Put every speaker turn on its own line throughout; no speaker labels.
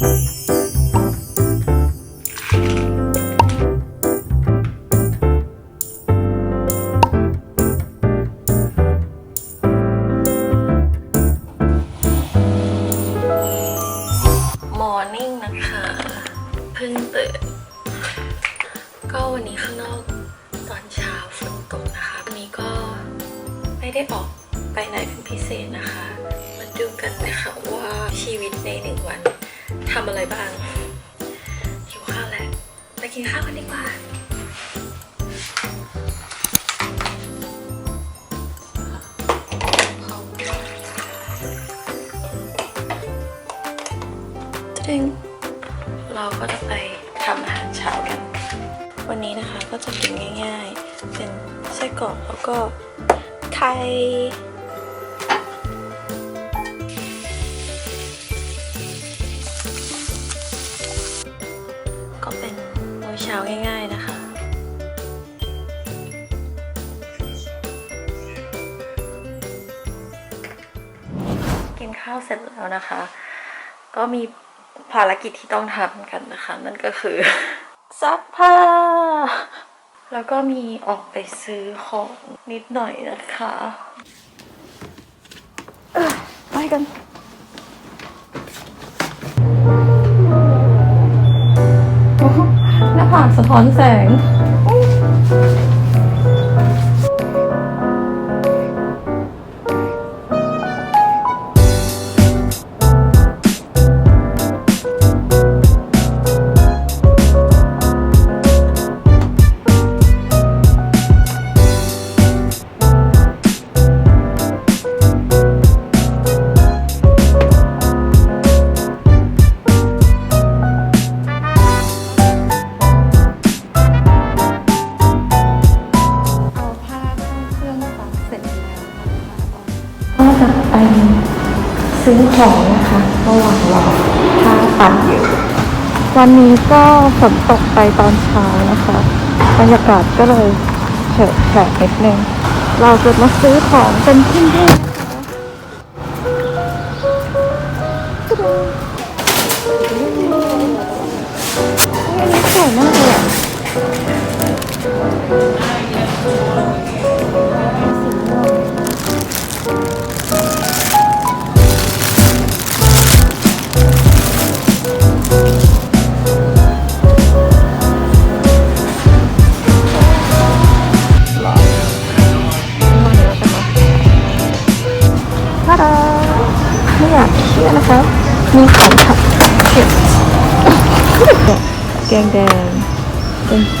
มอร์นิ่งนะคะ เพิ่งตื่น ก็วันนี้ข้างนอกตอนเช้าฝนตกนะคะ วันนี้ก็ไม่ได้ออกไปไหนเป็นพิเศษนะคะ มาดูกันนะคะว่าชีวิตในหนึ่งวัน ทำอะไรบ้างหิวข้าวแล้วไปกินข้าวกันดีกว่าตึงเราก็จะไปทำอาหารเช้ากัน วันนี้นะคะก็จะกินง่ายๆ เป็นไส้กรอกแล้วก็ไข่ เช้าง่ายๆนะคะ กินข้าวเสร็จแล้วนะคะ ก็มีภารกิจที่ต้องทำกันนะคะ นั่นก็คือซักผ้า แล้วก็มีออกไปซื้อของนิดหน่อยนะคะ ไปกัน ผากสะท้อนแสง ของนะคะระหว่างรอถ้าปั่นอยู่วันนี้ก็ฝนตกไปตอนเช้านะคะ บรรยากาศก็เลยเฉอะแฉะนิดนึง เราจะมาซื้อของเป็นที่นี่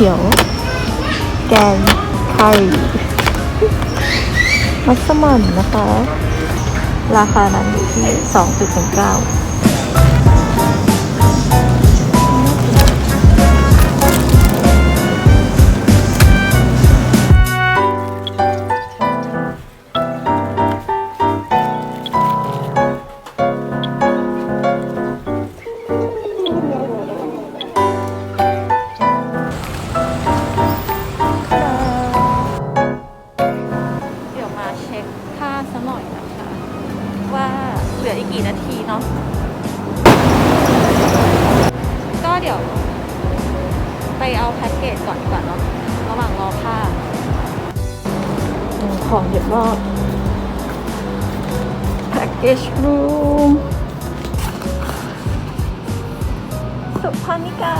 ขียว แกงไข่มัสมั่นนะคะ ราคานั้นอยู่ที่2.19 room สุพรรณิกา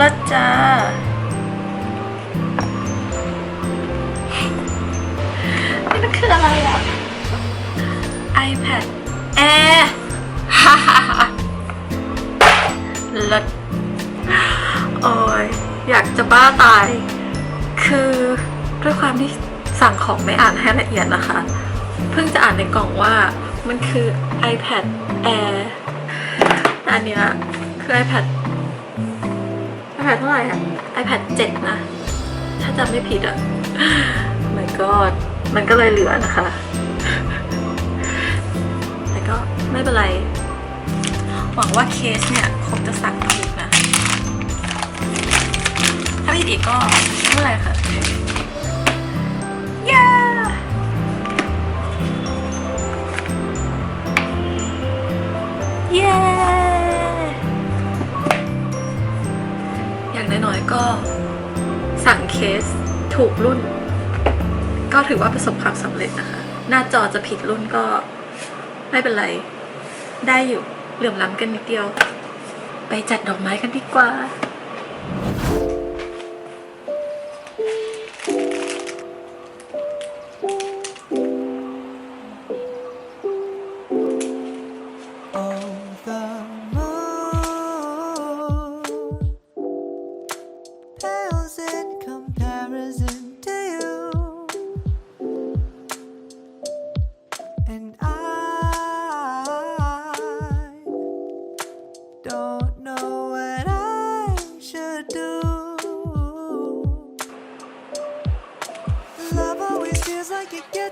ลัดจ้า นี่มันคืออะไรอะ iPad Air ฮ่าฮ่าฮ่าลัดโอ้ยอยากจะบ้าตาย คือด้วยความที่สั่งของไม่อ่านให้ละเอียดนะคะ เพิ่งจะอ่านในกล่องว่ามันคือ iPad Air อันเนี้ยคือ iPad iPad เท่าไหร่อะ iPad 7 นะ ถ้าจำไม่ผิดอะ my god มันก็เลยเหลือนะคะ แต่ก็ไม่เป็นไร หวังว่าเคสเนี่ยคงจะสั่งถูกนะ ถ้าไม่ผิดอีกก็ไม่เป็นไรค่ะ เย้เย้ เคสถูกรุ่น ก็ถือว่าประสบความสำเร็จนะคะ หน้าจอจะผิดรุ่นก็ไม่เป็นไร ได้อยู่เหลื่อมล้ำกันนิดเดียว ไปจัดดอกไม้กันดีกว่า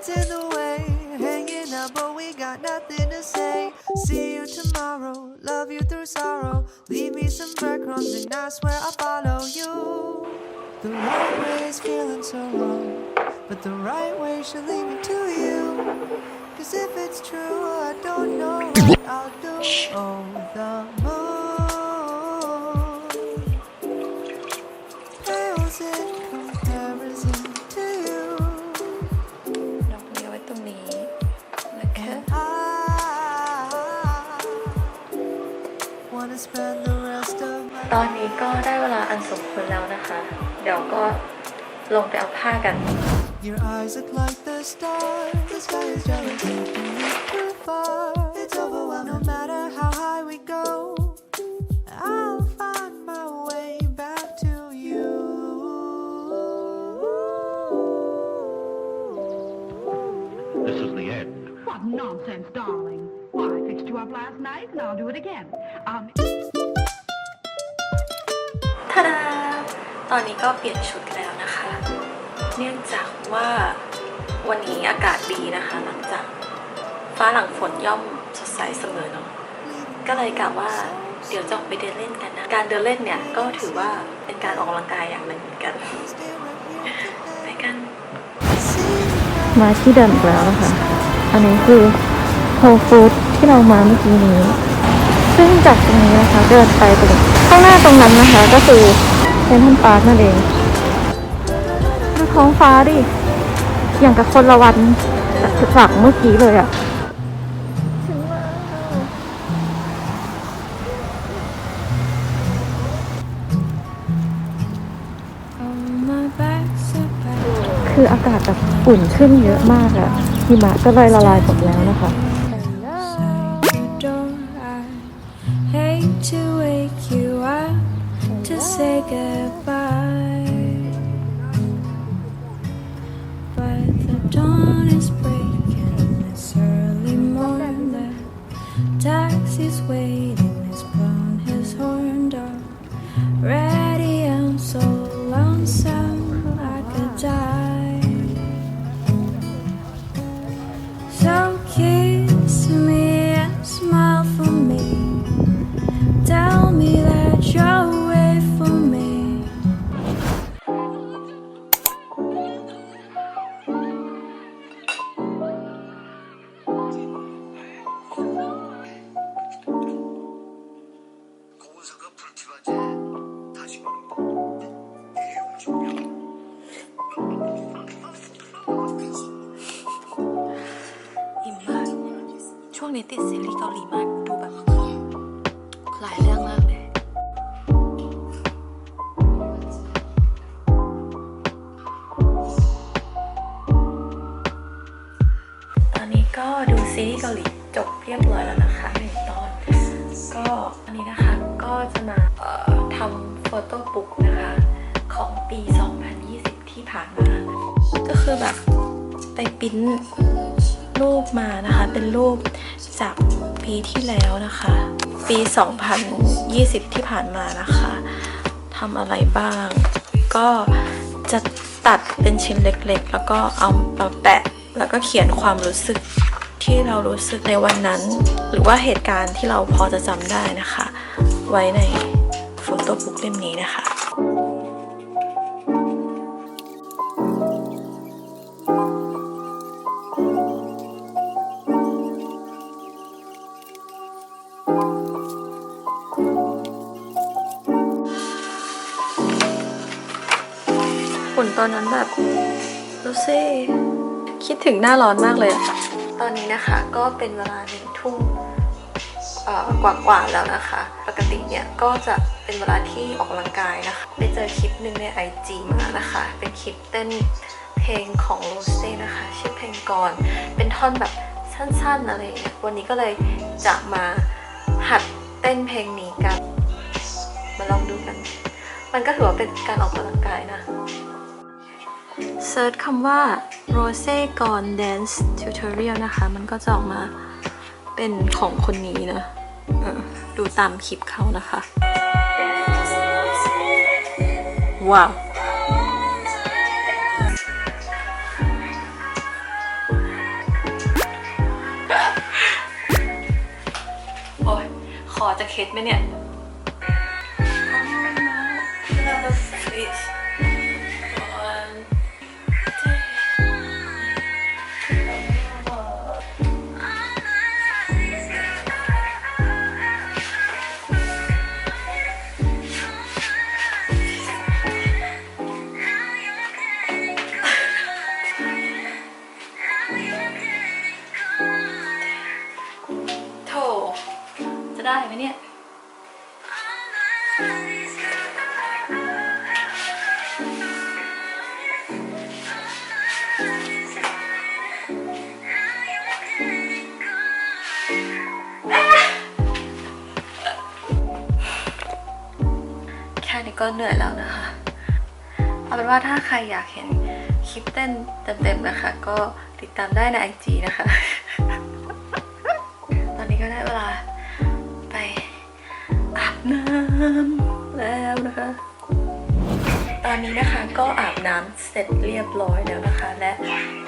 gets in the way. Hanging out, but we got nothing to say. See you tomorrow, love you through sorrow. Leave me some breadcrumbs, and I swear I'll follow you. The right way is feeling so wrong, but the right way should lead me to you. Cause if it's true, I don't know what I'll do. Oh, the
ตอนนี้ก็ได้เวลาอันสมควรแล้วนะคะ เดี๋ยวก็ลงไปเอาผ้ากัน
Your eyes look like the stars. The sky is jealous, taking me too far. It's overwhelming. No matter how high we go, I'll find my way back to you.
This is the end.
What nonsense, darling. Well, I fixed you up last night, and I'll do it again. Um,
อนนี้ก็เปลี่ยนชุดแล้วนะคะ เนื่องจากว่าวันนี้อากาศดีนะคะ หลังจากฟ้าหลังฝนย่อมสดใสเสมอเนาะก็เลยกะว่าเดี๋ยวจะออกไปเดินเล่นกันนะ การเดินเล่นเนี่ยก็ถือว่าเป็นการออกกำลังกายอย่างหนึ่งเหมือนกัน ไปกัน
มาที่เดิมอีกแล้วนะคะ อันนี้คือโฮฟู้ดที่เรามาเมื่อกี้นี้ ซึ่งจากตรงนี้นะคะเดินไปตรงข้างหน้าตรงนั้นนะคะ ก็คือ เซนทรัลพาร์คนั่นเองดูท้องฟ้าดิ อย่างกับคนละวันจากเมื่อกี้เลยอะถึงแล้วคืออากาศแบบอุ่นขึ้นเยอะมากอะหิมะก็เลยละลายหมดแล้วนะคะ
Hate to wake you up to say goodbye. But the dawn is breaking, it's early morning. Taxi's waiting,
ติดซีรีส์เกาหลีมากดูแบบหลายเรื่องมากเลย ตอนนี้ก็ดูซีรีส์เกาหลีจบเรียบร้อยแล้วนะคะหนึ่งตอน ก็อันนี้นะคะก็จะมาทำโฟโต้บุ๊กนะคะ ของปี 2020 ที่ผ่านมา ก็คือแบบไปปิ้น รูปมานะคะ เป็นรูปจากปีที่แล้วนะคะ ปี 2020 ที่ผ่านมานะคะทำอะไรบ้าง ก็จะตัดเป็นชิ้นเล็กๆ แล้วก็เอามาแปะ แล้วก็เขียนความรู้สึกที่เรารู้สึกในวันนั้น หรือว่าเหตุการณ์ที่เราพอจะจำได้นะคะ ไว้ในโฟโต้บุ๊กเล่มนี้นะคะ อนนั้นแบบดูสิคิดถึงหน้าร้อนมากเลย ตอนนี้นะคะก็เป็นเวลาหนึ่งทุ่มเอ่อกว่าๆแล้วนะคะ ปกติเนี่ยก็จะเป็นเวลาที่ออกกำลังกายนะคะ ไปเจอคลิปหนึ่งใน IG มานะคะ เป็นคลิปเต้นเพลงของโรเซ่นะคะ ชื่อเพลงก่อน เป็นท่อนแบบสั้นๆอะไรเงี้ยวันนี้ก็เลยจะมาหัดเต้นเพลงนี้กัน มาลองดูกัน มันก็ถือว่าเป็นการออกกำลังกายนะ เซิร์ชคำว่า Rose g o n Dance Tutorial นะคะ มันก็จะออกมาเป็นของคนนี้นะดูตามคลิปเขานะคะ ว้าว โอ้ยคอจะเคล็ดไหมเนี่ย ว่าถ้าใครอยากเห็นคลิปเต้นเต็มๆนะคะ ก็ติดตามได้ในไอจีนะคะ ตอนนี้ก็ได้เวลาไปอาบน้ำแล้วนะคะ ตอนนี้นะคะก็อาบน้ำเสร็จเรียบร้อยแล้วนะคะ และ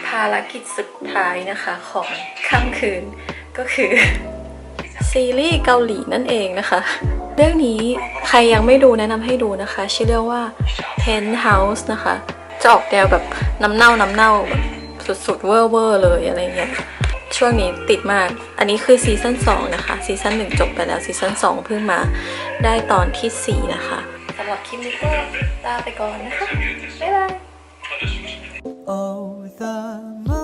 ภารกิจสุดท้ายนะคะของค่ำคืนก็คือซีรีส์เกาหลีนั่นเองนะคะ เรื่องนี้ใครยังไม่ดูแนะนำให้ดูนะคะ ชื่อเรื่องว่า Penthouse นะคะ จะออกแนวแบบน้ำเน่าน้ำเน่าแบบสุดๆเวอร์เวอร์เลยอะไรเงี้ยช่วงนี้ติดมาก อันนี้คือซีซั่น2นะคะ ซีซั่น1 จบไปแล้ว ซีซั่น2 เพิ่งมาได้ตอนทีสี่4 นะคะสำหรับคลิปนี้ก็ลาไปก่อนนะคะ บ๊ายบาย